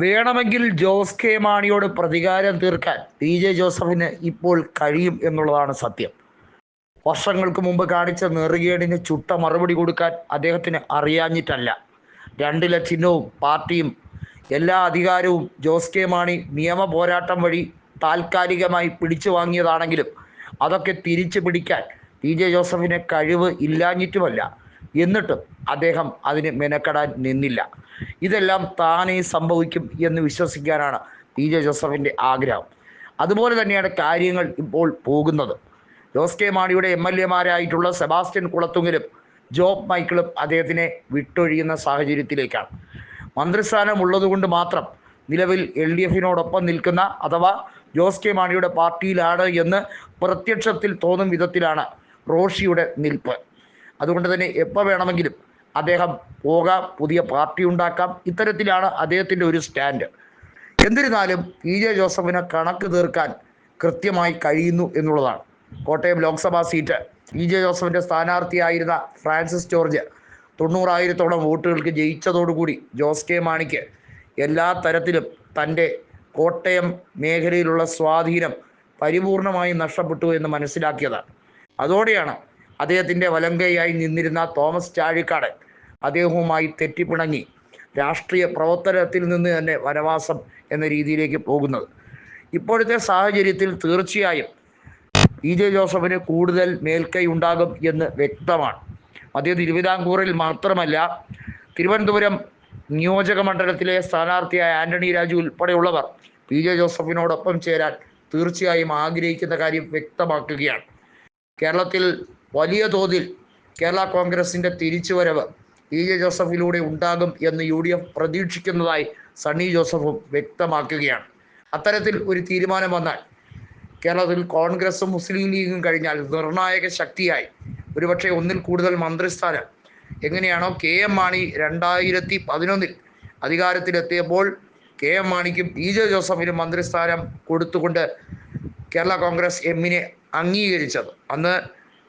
വേണമെങ്കിൽ ജോസ് കെ മാണിയോട് പ്രതികാരം തീർക്കാൻ പി ജെ ജോസഫിന് ഇപ്പോൾ കഴിയും എന്നുള്ളതാണ് സത്യം. വർഷങ്ങൾക്ക് മുമ്പ് കാണിച്ച നെറുകേടിന് ചുട്ട മറുപടി കൊടുക്കാൻ അദ്ദേഹത്തിന് അറിയാഞ്ഞിട്ടല്ല. രണ്ടില ചിഹ്നവും പാർട്ടിയും എല്ലാ അധികാരവും ജോസ് കെ മാണി നിയമ പോരാട്ടം വഴി താൽക്കാലികമായി പിടിച്ചു വാങ്ങിയതാണെങ്കിലും അതൊക്കെ തിരിച്ചു പിടിക്കാൻ പി ജെ ജോസഫിന് കഴിവ് ഇല്ലാഞ്ഞിട്ടുമല്ല. എന്നിട്ടും അദ്ദേഹം അതിന് മെനക്കെടാൻ നിന്നില്ല. ഇതെല്ലാം താനേ സംഭവിക്കും എന്ന് വിശ്വസിക്കാനാണ് പി ജെ ജോസഫിന്റെ ആഗ്രഹം. അതുപോലെ തന്നെയാണ് കാര്യങ്ങൾ ഇപ്പോൾ പോകുന്നത്. ജോസ് കെ മാണിയുടെ എം എൽ എമാരായിട്ടുള്ള സെബാസ്റ്റ്യൻ കുളത്തുങ്കലും ജോബ് മൈക്കിളും അദ്ദേഹത്തിനെ വിട്ടൊഴിയുന്ന സാഹചര്യത്തിലേക്കാണ്. മന്ത്രിസ്ഥാനം ഉള്ളതുകൊണ്ട് മാത്രം നിലവിൽ എൽ ഡി എഫിനോടൊപ്പം നിൽക്കുന്ന അഥവാ ജോസ് കെ മാണിയുടെ പാർട്ടിയിലാണ് എന്ന് പ്രത്യക്ഷത്തിൽ തോന്നും വിധത്തിലാണ് റോഷിയുടെ നിൽപ്പ്. അതുകൊണ്ട് തന്നെ എപ്പോൾ വേണമെങ്കിലും അദ്ദേഹം പോകാം പുതിയ പാർട്ടി ഉണ്ടാക്കാം. ഇത്തരത്തിലാണ് അദ്ദേഹത്തിന്റെ ഒരു സ്റ്റാൻഡ്. എന്നിരുന്നാലും പി ജെ ജോസഫിന് കണക്ക് തീർക്കാൻ കൃത്യമായി കഴിയുന്നു എന്നുള്ളതാണ്. Kottayam Lok Sabha seat. P J ജോസഫിന്റെ സ്ഥാനാർത്ഥിയായിരുന്ന ഫ്രാൻസിസ് ജോർജ് തൊണ്ണൂറായിരത്തോളം വോട്ടുകൾക്ക് ജയിച്ചതോടുകൂടി ജോസ് കെ മാണിക്ക് എല്ലാ തരത്തിലും തന്റെ കോട്ടയം മേഖലയിലുള്ള സ്വാധീനം പരിപൂർണമായും നഷ്ടപ്പെട്ടു എന്ന് മനസ്സിലാക്കിയതാണ്. അതോടെയാണ് അദ്ദേഹത്തിന്റെ വലങ്കയായി നിന്നിരുന്ന തോമസ് ചാഴിക്കാട് അദ്ദേഹവുമായി തെറ്റിപ്പിണങ്ങി. രാഷ്ട്രീയ പ്രവർത്തനത്തിൽ നിന്ന് തന്നെ വനവാസം എന്ന രീതിയിലേക്ക് പോകുന്നത്. ഇപ്പോഴത്തെ സാഹചര്യത്തിൽ തീർച്ചയായും ഇ ജെ ജോസഫിന് കൂടുതൽ മേൽക്കൈ ഉണ്ടാകും എന്ന് വ്യക്തമാണ്. അദ്ദേഹം തിരുവിതാംകൂറിൽ മാത്രമല്ല തിരുവനന്തപുരം നിയോജക മണ്ഡലത്തിലെ സ്ഥാനാർത്ഥിയായ ആന്റണി രാജു ഉൾപ്പെടെയുള്ളവർ പി ജെ ജോസഫിനോടൊപ്പം ചേരാൻ തീർച്ചയായും ആഗ്രഹിക്കുന്ന കാര്യം വ്യക്തമാക്കുകയാണ്. കേരളത്തിൽ വലിയ തോതിൽ കേരള കോൺഗ്രസിന്റെ തിരിച്ചുവരവ് ഇ ജെ ജോസഫിലൂടെ ഉണ്ടാകും എന്ന് യു ഡി എഫ് പ്രതീക്ഷിക്കുന്നതായി സണ്ണി ജോസഫും വ്യക്തമാക്കുകയാണ്. അത്തരത്തിൽ ഒരു തീരുമാനം വന്നാൽ കേരളത്തിൽ കോൺഗ്രസും മുസ്ലിം ലീഗും കഴിഞ്ഞാൽ നിർണായക ശക്തിയായി. ഒരുപക്ഷെ ഒന്നിൽ കൂടുതൽ മന്ത്രിസ്ഥാനം. എങ്ങനെയാണോ കെ എം മാണി രണ്ടായിരത്തി പതിനൊന്നിൽ അധികാരത്തിലെത്തിയപ്പോൾ കെ എം മാണിക്കും പി ജെ ജോസഫിനും മന്ത്രിസ്ഥാനം കൊടുത്തുകൊണ്ട് കേരള കോൺഗ്രസ് എമ്മിനെ അംഗീകരിച്ചത്. അന്ന്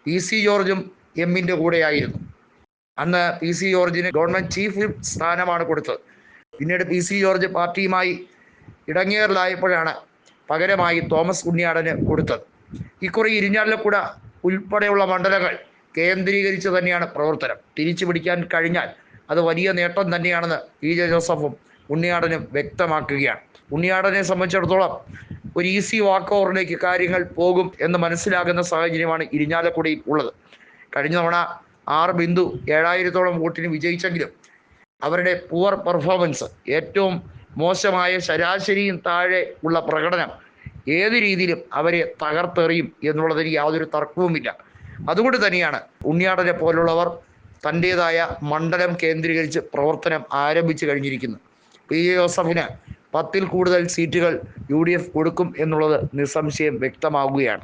പി സി ജോർജും എമ്മിന്റെ കൂടെയായിരുന്നു. അന്ന് പി സി ജോർജിന് ഗവൺമെന്റ് ചീഫ് സ്ഥാനമാണ് കൊടുത്തത്. പിന്നീട് പി സി ജോർജ് പാർട്ടിയുമായി ഇടങ്ങേറിലായപ്പോഴാണ് പകരമായി തോമസ് ഉണ്ണിയാടന് കൊടുത്തത്. ഇക്കുറി ഇരിഞ്ഞാലിലക്കൂട ഉൾപ്പെടെയുള്ള മണ്ഡലങ്ങൾ കേന്ദ്രീകരിച്ച് തന്നെയാണ് പ്രവർത്തനം. തിരിച്ചു പിടിക്കാൻ കഴിഞ്ഞാൽ അത് വലിയ നേട്ടം തന്നെയാണെന്ന് പി ജെ ജോസഫും ഉണ്ണിയാടനും വ്യക്തമാക്കുകയാണ്. ഉണ്ണിയാടനെ സംബന്ധിച്ചിടത്തോളം ഒരു ഈസി വാക്ക് ഓവറിലേക്ക് കാര്യങ്ങൾ പോകും എന്ന് മനസ്സിലാകുന്ന സാഹചര്യമാണ് ഇരിഞ്ഞാലക്കുടയിൽ ഉള്ളത്. കഴിഞ്ഞ തവണ ആറ് ബിന്ദു ഏഴായിരത്തോളം വോട്ടിന് വിജയിച്ചെങ്കിലും അവരുടെ പുവർ പെർഫോമൻസ് ഏറ്റവും മോശമായ ശരാശരിയും താഴെ ഉള്ള പ്രകടനം ഏത് രീതിയിലും അവരെ തകർത്തെറിയും എന്നുള്ളതിന് യാതൊരു തർക്കവുമില്ല. അതുകൊണ്ട് തന്നെയാണ് ഉണ്ണിയാടനെ പോലുള്ളവർ തന്റേതായ മണ്ഡലം കേന്ദ്രീകരിച്ച് പ്രവർത്തനം ആരംഭിച്ചു കഴിഞ്ഞിരിക്കുന്നത്. പി ജെ ജോസഫിന് പത്തിൽ കൂടുതൽ സീറ്റുകൾ യു കൊടുക്കും എന്നുള്ളത് നിസ്സംശയം വ്യക്തമാവുകയാണ്.